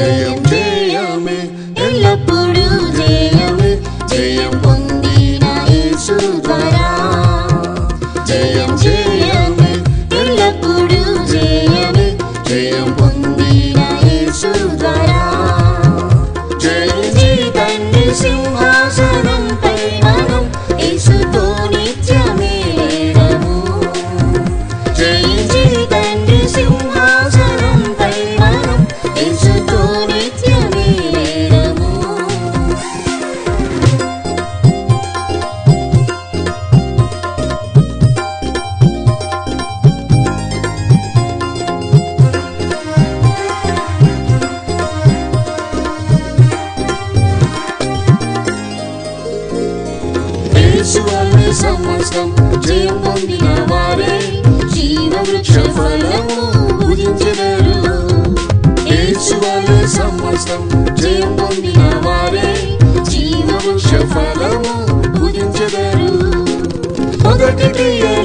ജയം ജയമേ എല്ലപ്പോഴും ജയമേ ജയം പൊന്തിന യേശുദ്വാരാ ജയം ജയമേ എല്ലപ്പോഴും ജയമേ ജയം പൊന്തിന യേശുദ്വാരാ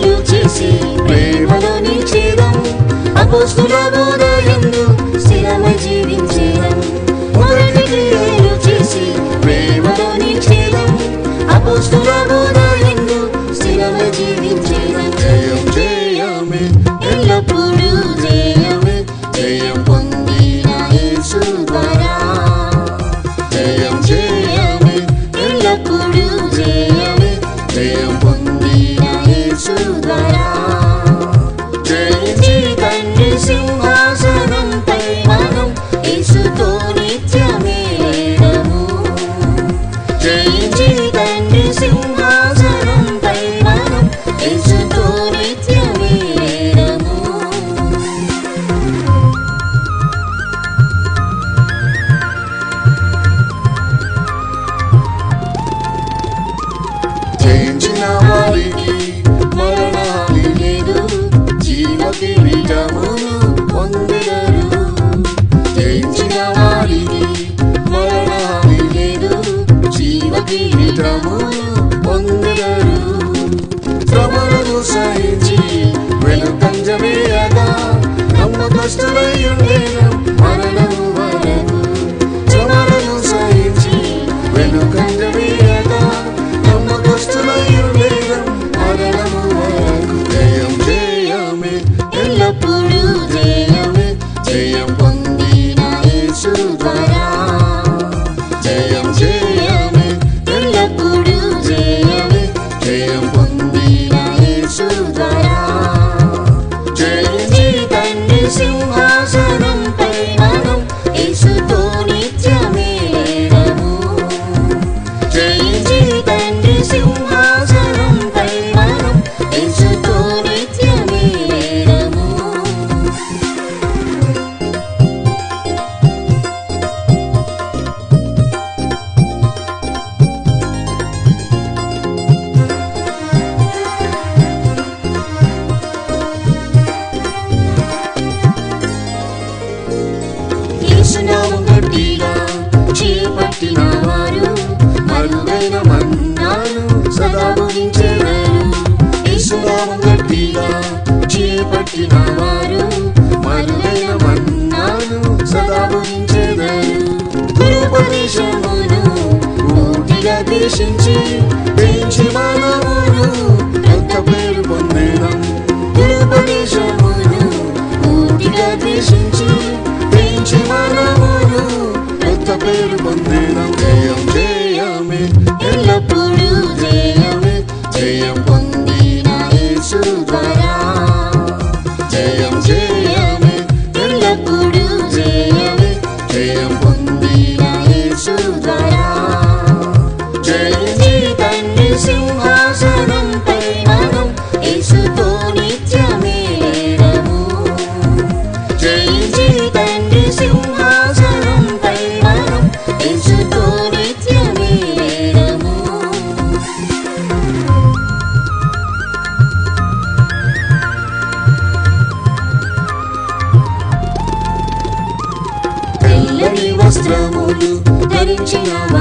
చేసి ప్రేమలో నిలిచేదం అపోస్తుల బోధ కిరీటము పొందరు శ్రమలను సహించి వెలుకంజవేయగా నమ్మ కష్టమై ఉండేను. ఏసునామం కొట్టిగా చేపట్టిన వారు మరువైన మన్నాను సదా భుజించేవారు. ఏసునామం కొట్టిగా చేపట్టిన వారు మరువైన మన్నాను సదా భుజించేవారు. గురుపదేశమును పూర్తిగా దేశించి 阳光。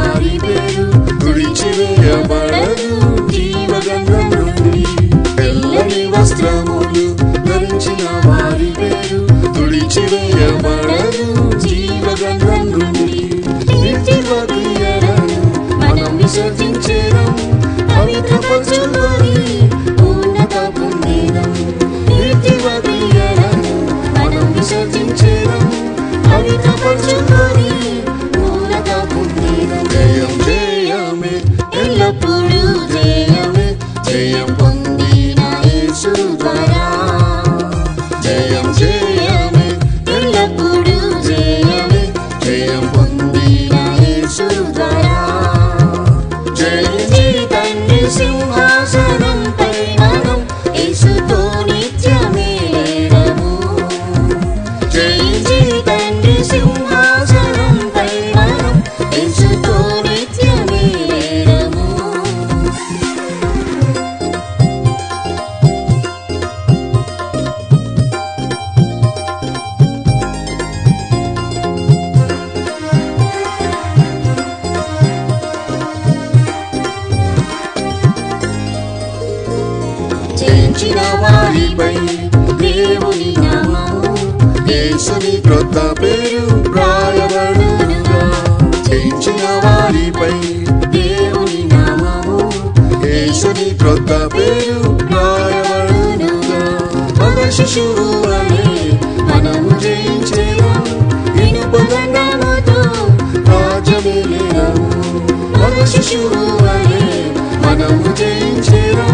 Bloody Blue. వారిపై దేవుని నామము యేసుని క్రొత్త పేరు రాయబడునుగా. జయించిన వారిపై దేవుని నామము యేసుని క్రొత్త పేరు రాయబడునుగా. మగ శిశువు వలె మనము జయించేదం ఇనుపదండముతో రాజ్యమేలేదము మగ శిశువు వలె మనము జయించేదం.